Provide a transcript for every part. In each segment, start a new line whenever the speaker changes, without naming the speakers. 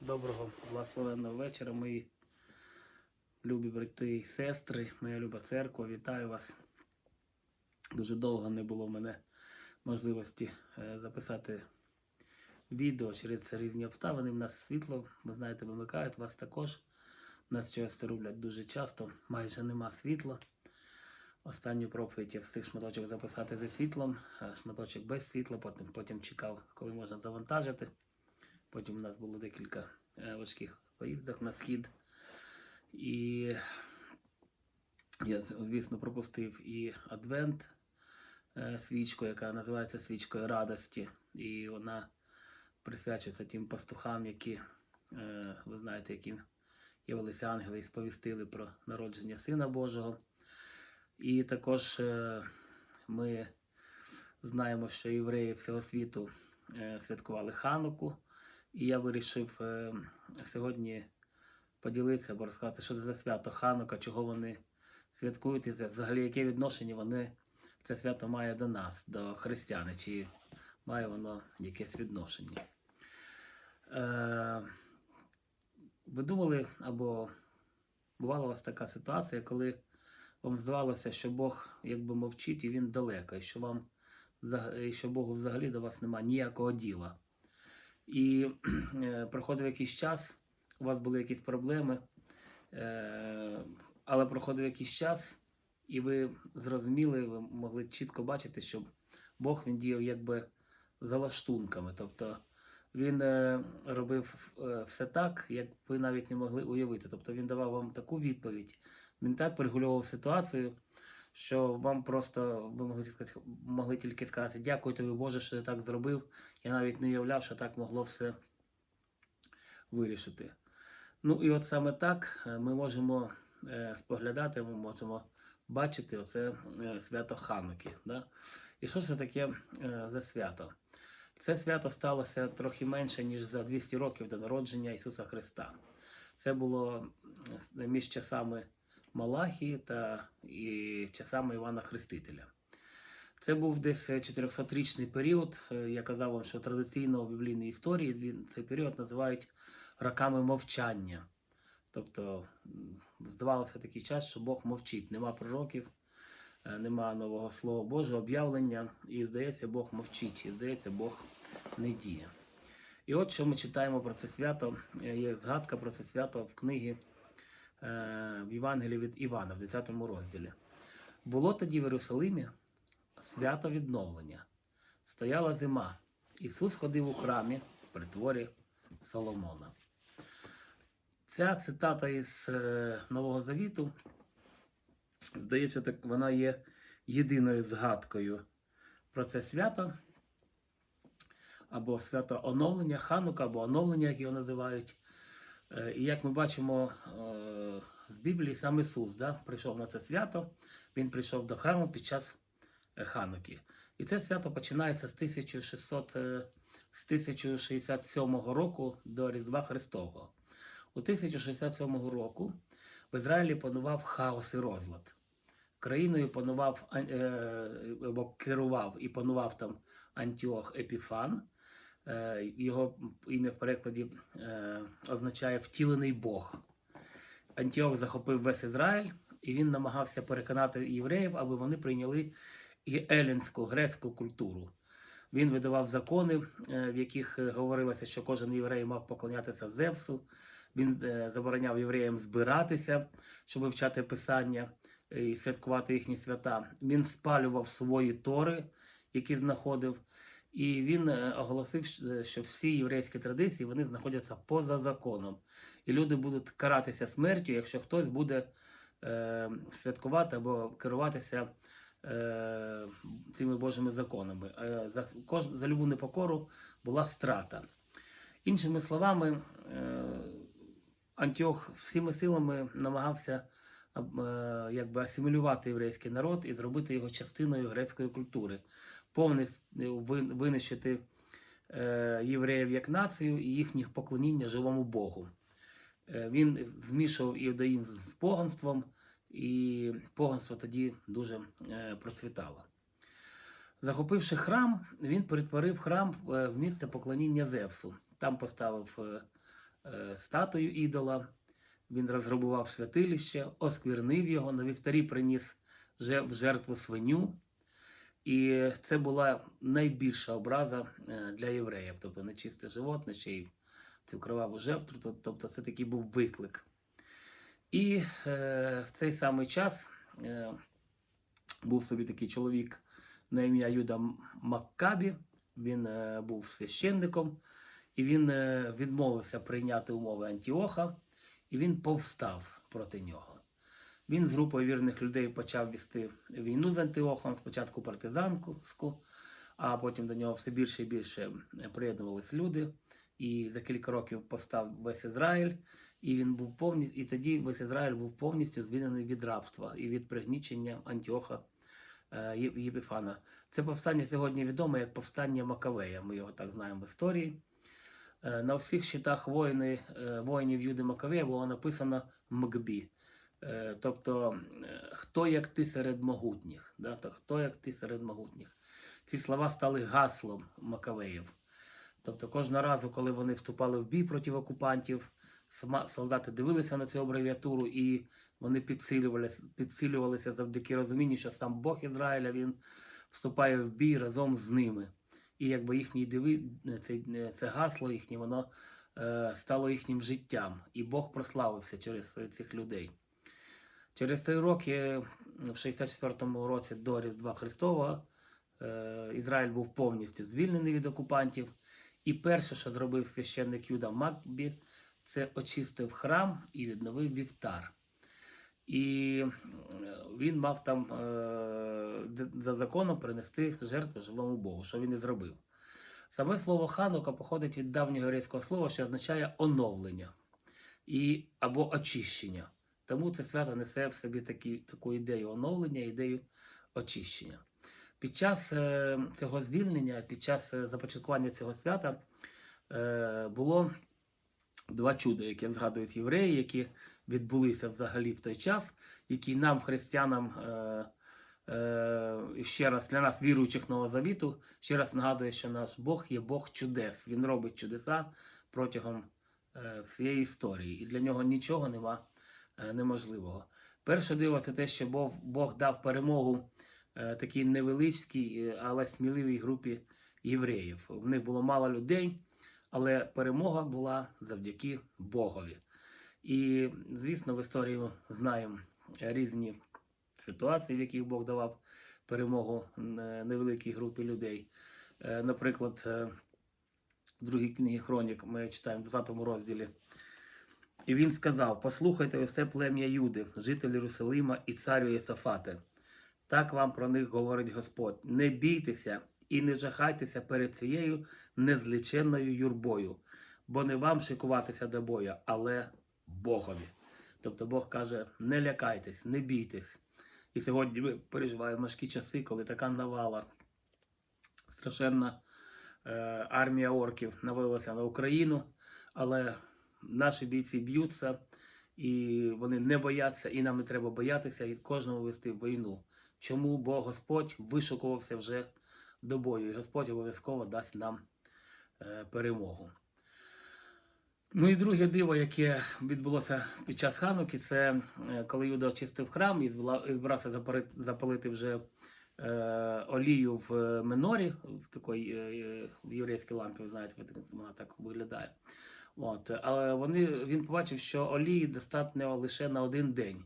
Доброго благословенного вечора, мої любі брати і сестри, моя люба церква, вітаю вас. Дуже довго не було в мене можливості е, записати відео через різні обставини. У нас світло, ви знаєте, вимикають вас також. У нас це роблять дуже часто, майже нема світла. Останню проповідь я встиг шматочок записати зі світлом, шматочок без світла, потім, потім чекав, коли можна завантажити. Потім у нас було декілька е, важких поїздок на схід. І я, звісно, пропустив і Адвент е, свічку, яка називається свічкою радості. І вона присвячується тим пастухам, які, е, ви знаєте, яким явилися ангели і сповістили про народження Сина Божого. І також ми знаємо, що євреї всього світу святкували Хануку. І я вирішив е, сьогодні поділитися або розказати, що це за свято Ханука, чого вони святкують, і взагалі яке відношення вони це свято має до нас, до християн, чи має воно якесь відношення. Е, ви думали, або бувала у вас така ситуація, коли вам здавалося, що Бог якби мовчить і він далеко, і що вам і що Богу взагалі до вас немає ніякого діла. І е, проходив якийсь час, у вас були якісь проблеми, е, але проходив якийсь час, і ви зрозуміли, ви могли чітко бачити, що Бог він діяв якби за лаштунками. Тобто він е, робив все так, як ви навіть не могли уявити. Тобто він давав вам таку відповідь, він так перегульовував ситуацію, що вам просто ви могли, сказати, могли тільки сказати дякую тобі, Боже, що ти так зробив. Я навіть не уявляв, що так могло все вирішити. Ну і от саме так е, ми можемо е, споглядати, ми можемо бачити оце е, свято Хануки. Да? І що це таке за свято? Це свято сталося трохи менше, ніж за 200 років до народження Ісуса Христа. Це було між часами Малахії та і часами Івана Хрестителя. Це був десь 400-річний період. Е, Я казав вам, що традиційно у біблійній історії цей період називають роками мовчання. Тобто, здавалося такий час, що Бог мовчить, нема пророків, е, нема нового Слова Божого, об'явлення, і здається, Бог мовчить, і здається, Бог не діє. І от що ми читаємо про це свято, е, є згадка про це свято в книгі е, в Євангелії від Івана в 10 розділі. Було тоді в Єрусалимі свято відновлення. Стояла зима. Ісус ходив у храмі в притворі Соломона. Ця цитата із е, Нового Завіту, здається, так вона є єдиною згадкою про це свято, або свято оновлення, Ханука, або оновлення, як його називають. Е, І як ми бачимо е, з Біблії, сам Ісус да, прийшов на це свято, Він прийшов до храму під час е, Хануки. І це свято починається з 1600, е, з 1067 року до Різдва Христового. У 1067 року в Ізраїлі панував хаос і розлад. Країною панував керував і панував там Антіох Епіфан. Е, Його ім'я в перекладі е, означає втілений Бог. Антіох захопив весь Ізраїль, і він намагався переконати євреїв, аби вони прийняли і елінську грецьку культуру. Він видавав закони, е, в яких говорилося, що кожен єврей мав поклонятися Зевсу. Він забороняв євреям збиратися, щоб вивчати писання і святкувати їхні свята. Він спалював свої тори, які знаходив. І він е, оголосив, що всі єврейські традиції вони знаходяться поза законом. І люди будуть каратися смертю, якщо хтось буде е, святкувати або керуватися е, цими Божими законами. Е, за, кож, за любу непокору була страта. Іншими словами, е, Антіох всіми силами намагався е, якби асимілювати єврейський народ і зробити його частиною грецької культури, повністю винищити е, євреїв як націю і їхніх поклоніння живому Богу. Е, Він змішував іудаїзм з поганством, і поганство тоді дуже е, процвітало. Захопивши храм, він перетворив храм в місце поклоніння Зевсу. Там поставив статую ідола. Він розграбував святилище, осквернив його, на вівтарі приніс в жертву свиню. І це була найбільша образа е, для євреїв, тобто нечисте животне, ще й цю криваву жертву, тобто це такий був виклик. І е, в цей самий час е, був собі такий чоловік на ім'я Юда Маккабі. Він е, був священником, і він е, відмовився прийняти умови Антіоха, і він повстав проти нього. Він з групою вірних людей почав вести війну з Антіохом, спочатку партизанську, а потім до нього все більше і більше приєднувались люди. І за кілька років постав весь Ізраїль, і він був повністю, і тоді весь Ізраїль був повністю звільнений від рабства і від пригнічення Антіоха е, Єпіфана. Це повстання сьогодні відоме як повстання Макавея. Ми його так знаємо в історії. Е, На всіх щитах воїни, е, воїнів Юди Макавея було написано Мгбі. Е, Тобто, е, хто як ти серед могутніх? Да? То хто як ти серед могутніх? Ці слова стали гаслом Макавеїв. Тобто кожного разу, коли вони вступали в бій проти окупантів, солдати дивилися на цю абревіатуру і вони підсилювалися, підсилювалися завдяки розумінню, що сам Бог Ізраїля він вступає в бій разом з ними. І якби їхній диви, це, це гасло їхнє, воно е, стало їхнім життям. І Бог прославився через е, цих людей. Через три роки, в 64-му році до Різдва Христового, е, Ізраїль був повністю звільнений від окупантів. І перше, що зробив священник Юда Макбі, це очистив храм і відновив вівтар. І він мав там е, за законом принести жертву живому Богу, що він і зробив. Саме слово ханука походить від давнього грецького слова, що означає оновлення і, або очищення. Тому це свято несе в собі такі, таку ідею оновлення, ідею очищення. Під час е, цього звільнення, під час е, започаткування цього свята е, було два чуда, які згадують євреї, які відбулися взагалі в той час, які нам, християнам, е, е, ще раз для нас, віруючих Нового Завіту, ще раз нагадує, що наш Бог є Бог чудес. Він робить чудеса протягом е, всієї історії, і для нього нічого нема неможливого. Перше диво це те, що Бог, Бог дав перемогу е, такій невеличкій, е, але сміливій групі євреїв. В них було мало людей, але перемога була завдяки Богові. І, звісно, в історії знаємо різні ситуації, в яких Бог давав перемогу е, невеликій групі людей. Е, Наприклад, е, в другій книгі Хронік ми читаємо в 20 розділі. І він сказав: Послухайте усе плем'я Юди, жителі Єрусалима і царю Єсафате. Так вам про них говорить Господь. Не бійтеся і не жахайтеся перед цією незліченною юрбою, бо не вам шикуватися до бою, але Богові. Тобто Бог каже: не лякайтесь, не бійтесь. І сьогодні ми переживаємо важкі часи, коли така навала, страшенна е, армія орків навалилася на Україну, але наші бійці б'ються, і вони не бояться, і нам не треба боятися і кожному вести війну. Чому? Бо Господь вишукувався вже до бою, і Господь обов'язково дасть нам е, перемогу. Ну і друге диво, яке відбулося під час Хануки, це е, коли Юда очистив храм і збирався запалити, вже е, олію в минорі, в такій в єврейській лампі, ви знаєте, вона так виглядає. От. Але вони, він побачив, що олії достатньо лише на один день.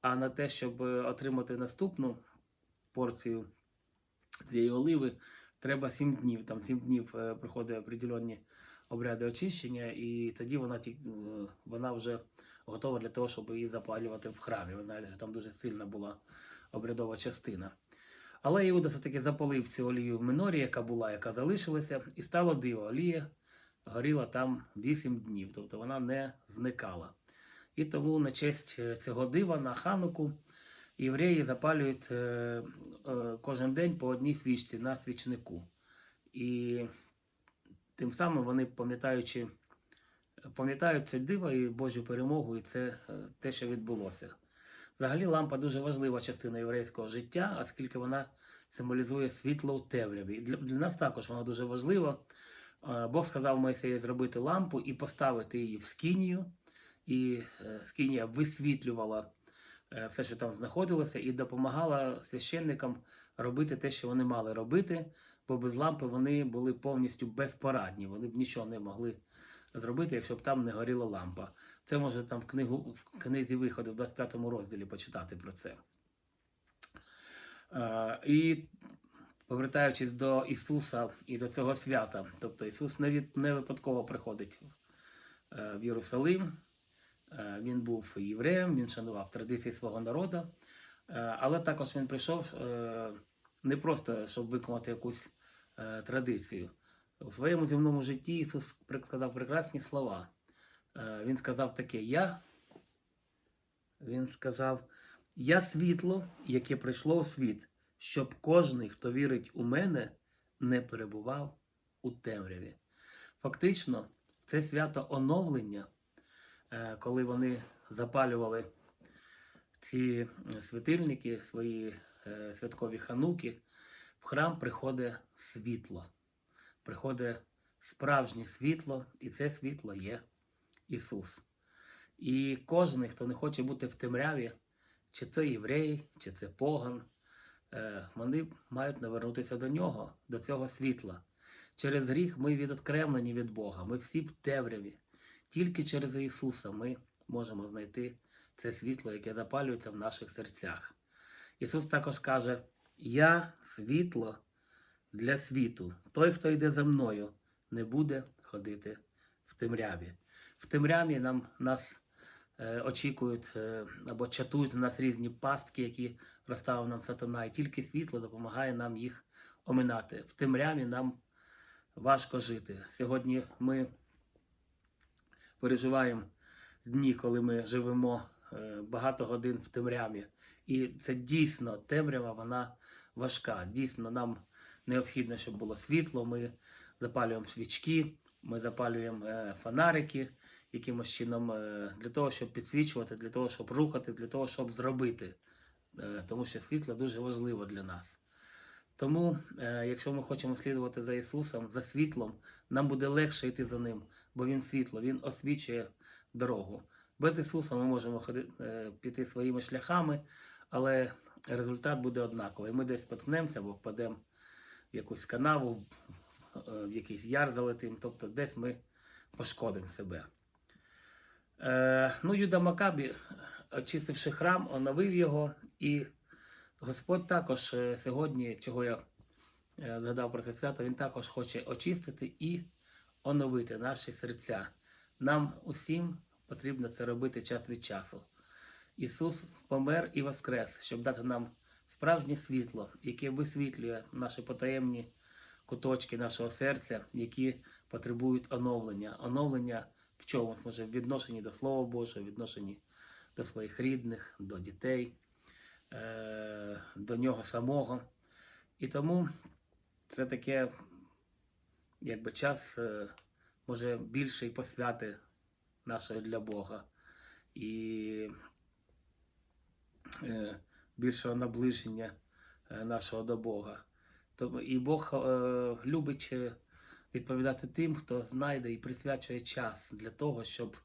А на те, щоб е, отримати наступну порцію цієї оливи, треба 7 днів. Там 7 днів е, проходить определенні обряди очищення, і тоді вона, е, вона вже готова для того, щоб її запалювати в храмі. Ви знаєте, що там дуже сильна була обрядова частина. Але Іуда все-таки запалив цю олію в минорі, яка була, яка залишилася, і стало диво. Олія горіла там 8 днів, тобто вона не зникала. І тому на честь е, цього дива на хануку євреї запалюють е, е, кожен день по одній свічці на свічнику. І тим самим вони, пам'ятаючи, пам'ятають це диво і Божу перемогу, і це те, що відбулося. Взагалі, лампа дуже важлива частина єврейського життя, оскільки вона символізує світло у темряві. І для, для нас також вона дуже важлива, Бог сказав Мойсею зробити лампу і поставити її в скинію, і е, скинія висвітлювала е, все, що там знаходилося, і допомагала священникам робити те, що вони мали робити, бо без лампи вони були повністю безпорадні. Вони б нічого не могли зробити, якщо б там не горіла лампа. Це може там в книгу в книзі виходу в 25 розділі почитати про це. Е, І повертаючись до Ісуса і до цього свята, тобто Ісус не, від, не випадково приходить е, в Єрусалим. Е, Він був євреєм, він шанував традиції свого народу, Е, але також він прийшов не просто, щоб виконати якусь традицію. У своєму земному житті Ісус сказав прекрасні слова. Він сказав таке: Я. Він сказав: Я світло, яке прийшло у світ, щоб кожний, хто вірить у мене, не перебував у темряві. Фактично, це свято оновлення, е, коли вони запалювали ці е, світильники, свої е, святкові хануки, в храм приходить світло. Приходить справжнє світло, і це світло є Ісус. І кожен, хто не хоче бути в темряві, чи це єврей, чи це поган, вони мають навернутися до нього, до цього світла. Через гріх ми відокремлені від Бога, ми всі в темряві. Тільки через Ісуса ми можемо знайти це світло, яке запалюється в наших серцях. Ісус також каже: Я світло для світу. Той, хто йде за мною, не буде ходити в темряві. В темряві нам нас е, очікують е, або чатують на нас різні пастки, які розставив нам сатана, і тільки світло допомагає нам їх оминати. В темряві нам важко жити. Сьогодні ми переживаємо дні, коли ми живемо е, багато годин в темряві. І це дійсно темрява, вона важка. Дійсно, нам необхідно, щоб було світло. Ми запалюємо свічки, ми запалюємо е, фонарики якимось чином е, для того, щоб підсвічувати, для того, щоб рухати, для того, щоб зробити. Е, Тому що світло дуже важливо для нас. Тому, е, якщо ми хочемо слідувати за Ісусом, за світлом, нам буде легше йти за Ним, бо Він світло, Він освічує дорогу. Без Ісуса ми можемо піти своїми шляхами, але результат буде однаковий. Ми десь споткнемося або впадемо в якусь канаву, в якийсь яр залетим, тобто десь ми пошкодимо себе. Е, ну, Юда Макабі, очистивши храм, оновив його, і Господь також е, сьогодні, чого я е, згадав про це свято, Він також хоче очистити і оновити наші серця. Нам усім потрібно це робити час від часу. Ісус помер і воскрес, щоб дати нам справжнє світло, яке висвітлює наші потаємні куточки нашого серця, які потребують оновлення. Оновлення в чомусь може в відношенні до Слова Божого, в відношенні до своїх рідних, до дітей, е, до нього самого. І тому це таке, якби час е, може більше і посвяти нашої для Бога. І е, більшого наближення нашого до Бога. І Бог любить відповідати тим, хто знайде і присвячує час для того, щоб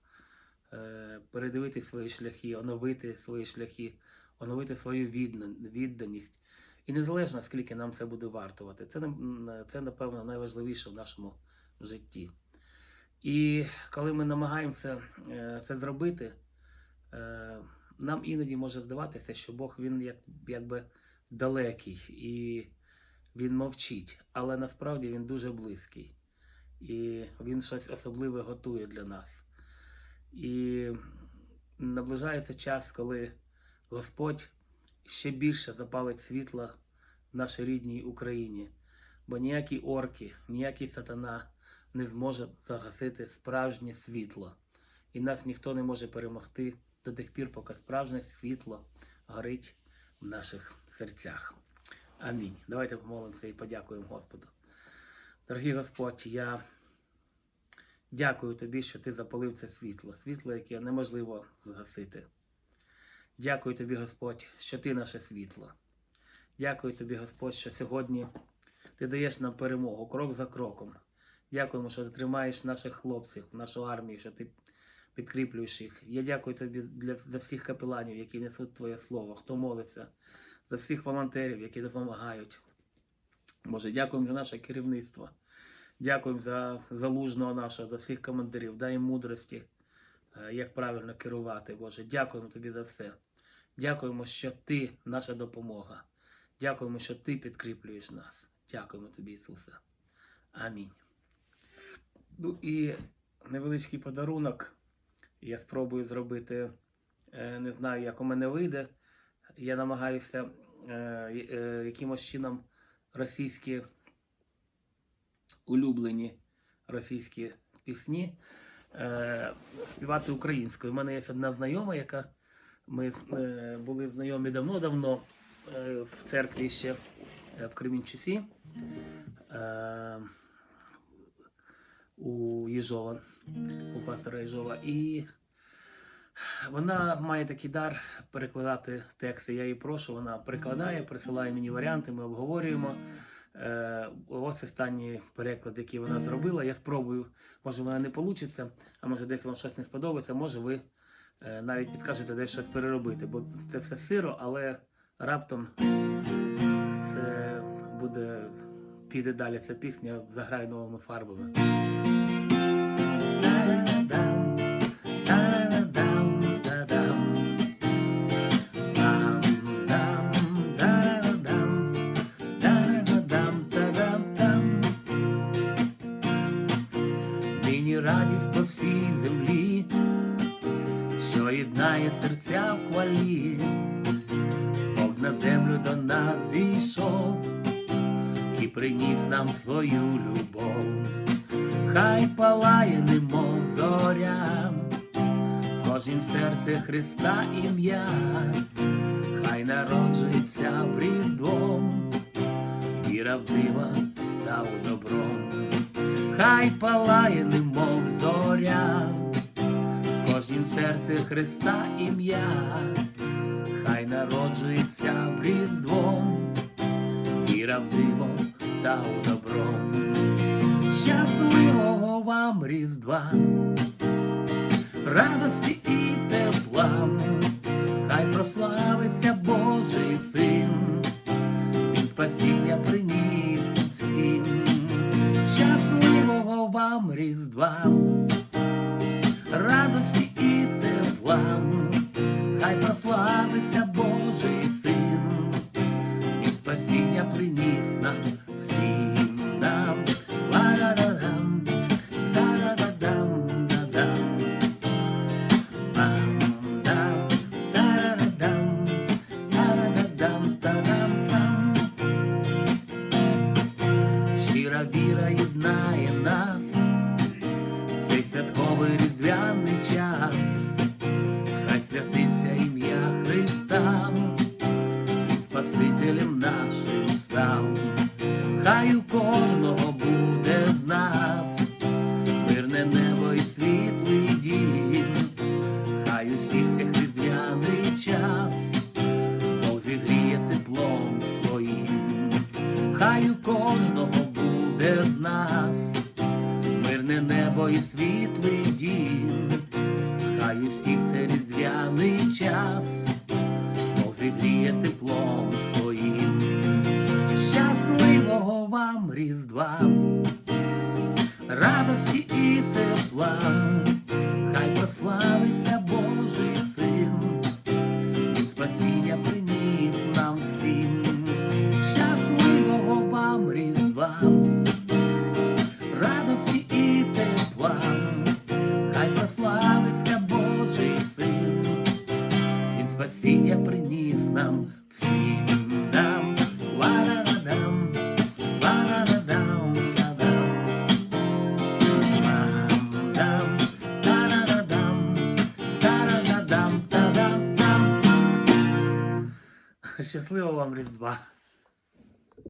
е, передивити свої шляхи, оновити свої шляхи, оновити свою відданість. І незалежно скільки нам це буде вартувати. Це, це напевно найважливіше в нашому житті. І коли ми намагаємося е, це зробити, е, нам іноді може здаватися, що Бог він як, якби далекий і він мовчить, але насправді він дуже близький. І він щось особливе готує для нас. І наближається час, коли Господь ще більше запалить світла в нашій рідній Україні. Бо ніякі орки, ніякий сатана не зможе загасити справжнє світло. І нас ніхто не може перемогти до тих пір, поки справжнє світло горить в наших серцях. Амінь. Давайте помолимося і подякуємо Господу. Дорогий Господь, я дякую тобі, що ти запалив це світло, світло, яке неможливо згасити. Дякую тобі, Господь, що ти наше світло. Дякую тобі, Господь, що сьогодні ти даєш нам перемогу крок за кроком. Дякуємо, що ти тримаєш наших хлопців, нашу армію, що ти підкріплюєш їх. Я дякую тобі для, за всіх капеланів, які несуть Твоє Слово, хто молиться, за всіх волонтерів, які допомагають. Боже, дякуємо за наше керівництво. Дякуємо за залужного нашого, за всіх командирів. Дай їм мудрості, е, як правильно керувати. Боже, дякуємо тобі за все. Дякуємо, що ти наша допомога. Дякуємо, що ти підкріплюєш нас. Дякуємо тобі, Ісусе. Амінь. Ну і невеличкий подарунок. Я спробую зробити, е, не знаю, як у мене вийде. Я намагаюся е, якимось чином російські улюблені російські пісні е, співати українською. У мене є одна знайома, яка ми е, були знайомі давно-давно е, в церкві ще е, в Кремінчусі е, у Єжова, у пастора Єжова. І вона має такий дар перекладати тексти. Я її прошу, вона перекладає, присилає мені варіанти, ми обговорюємо. Е, ось останній переклад, який вона зробила. Я спробую, може вона не вийде, а може десь вам щось не сподобається, може ви е, навіть підкажете десь щось переробити, бо це все сиро, але раптом це буде, піде далі ця пісня, заграє новими фарбами. Нам свою любов. Хай палає, немов зоря, в серце Христа ім'я, хай народжується різдвом, віра в дива та у добро, хай палає, немов зоря, в кожнім серце Христа ім'я, хай народжується в різдвом, віра в диво та добро. Щасливого вам Різдва, радості і тепла, хай прославиться Божий син, він спасіння приніс всім. Щасливого вам Різдва, радості і тепла, хай прославиться Божий кожного буде з нас, мирне небо і світлий дім, хай усіх всіх різдвяний час, Бог зігріє теплом своїм, хай у кожного буде з нас, мирне небо і світлий дім, хай усіх це різдвяний час, Бог зігріє теплом своїм. Щасливого вам Різдва, радості і тепла, Bye.